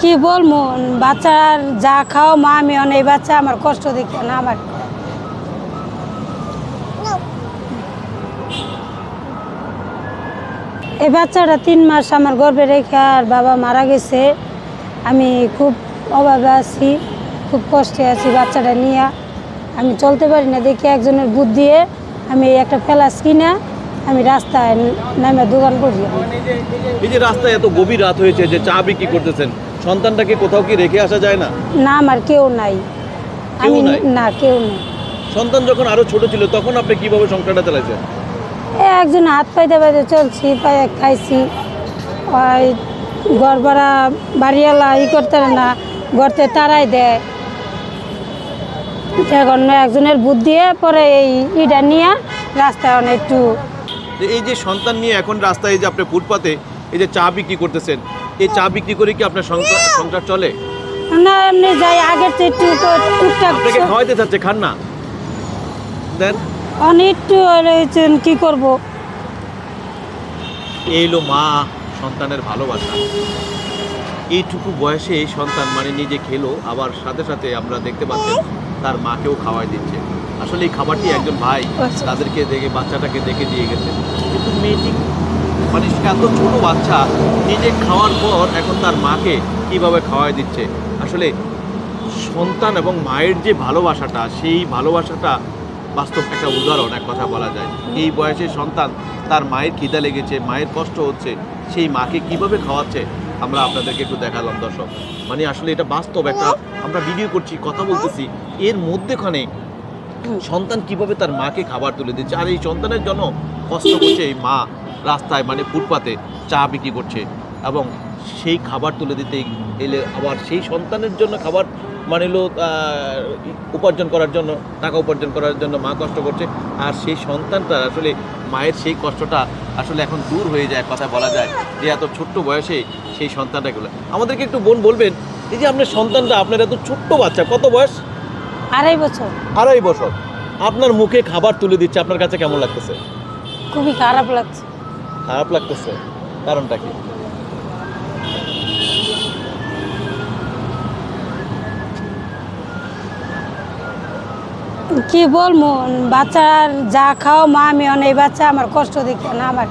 কি বলব, বাচ্চার যা খাও, মা, আমি অনেক বাচ্চা, আমার কষ্ট দেখে না আমার। এই বাচ্চাটা তিন মাস আমার গর্ভে রেখে আর বাবা মারা গেছে। আমি খুব অভাবে আছি, খুব কষ্টে আছি বাচ্চাটা নিয়ে। আমি চলতে পারি না, দেখি একজনের বুদ্ধ দিয়ে আমি একটা প্যালাস কিনা আমি রাস্তায় নামে দোকান করি এই যে রাস্তায় এত গভীর রাত হয়েছে যে চা বিক্রি করতেছেন সন্তানটাকে কোথাও কি রেখে আসা যায় না? না আমার কেউ নাই। আমি নাই? না কেউ নেই। সন্তান যখন আরও ছোট ছিল তখন আপনি কীভাবে সংসারটা চালাইছেন? এ একজন হাত পাইতে পাইতে চলছি পায়ে খাইছি। ওই ঘর ভাড়া বাড়িওয়ালা ই করতে পারে না গড়তে তারাই দেয়। এখন একজনের বুদ্ধি দিয়ে পরে এই ইটা নিয়ে রাস্তায় অনেক একটু যে এই যে সন্তান নিয়ে এখন রাস্তায় এই যে আপনি ফুটপাতে এই যে চা বিক্রি করতেছেন এই চা বিক্রি করে কি আপনার সংসার সংসার চলে? না এমনি যাই আগের তো একটু টুকটাক আপনাকে খাওয়াইতে চাচ্ছে খান না। দেন। অনেক একটু রয়েছেন কি করব? এই হলো মা সন্তানের ভালোবাসা। এইটুকু বয়সে এই সন্তান মানে নিজে খেলো আবার সাথে সাথে আমরা দেখতে পাচ্ছি তার মাকেও খাওয়াই দিচ্ছে। আসলে এই খাবারটি একজন ভাই আচ্ছা। তাদেরকে দেখে বাচ্চাটাকে দেখে দিয়ে গেছে। কিন্তু মেয়েটি মানে এত ছোট বাচ্চা নিজে খাওয়ার পর এখন তার মাকে কীভাবে খাওয়াই দিচ্ছে? আসলে সন্তান এবং মায়ের যে ভালোবাসাটা, সেই ভালোবাসাটা বাস্তব একটা উদাহরণ, এক কথা বলা যায়। এই বয়সে সন্তান, তার মায়ের খিদা লেগেছে, মায়ের কষ্ট হচ্ছে, সেই মাকে কীভাবে খাওয়াচ্ছে, আমরা আপনাদেরকে একটু দেখালাম, দর্শক। মানে আসলে এটা বাস্তব একটা, আমরা ভিডিও করছি, কথা বলতেছি। এর মধ্যেখানে সন্তান কীভাবে তার মাকে খাবার তুলে দিচ্ছে? আর এই সন্তানের জন্য কষ্ট করছে এই মা রাস্তায় মানে ফুটপাতে চা বিক্রি করছে এবং সেই খাবার তুলে দিতে এলে আবার সেই সন্তানের জন্য খাবার মানে হলো উপার্জন করার জন্য টাকা উপার্জন করার জন্য মা কষ্ট করছে। আর সেই সন্তানটা আসলে মায়ের সেই কষ্টটা আসলে এখন দূর হয়ে যায় কথা বলা যায় যে এত ছোট্ট বয়সে সেই সন্তানটাগুলো আমাদেরকে একটু বোন বলবেন এই যে আপনার সন্তানটা আপনার এত ছোট্ট বাচ্চা কত বয়স? আড়াই বছর। আড়াই বছর। আপনার মুখে খাবার তুলে দিচ্ছে আপনার কাছে কেমন লাগতেছে? খুবই খারাপ লাগছে। খারাপ লাগতেছে। কারণটা কি? কি বলব বাচ্চার যা খাও মা আমি অনেক বাচ্চা আমার কষ্ট দেখে না আমার।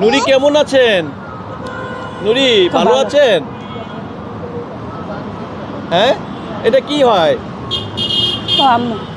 নুরি কেমন আছেন? নুরি ভালো ভালো। আছেন? হ্যাঁ? এটা কি হয়? 我。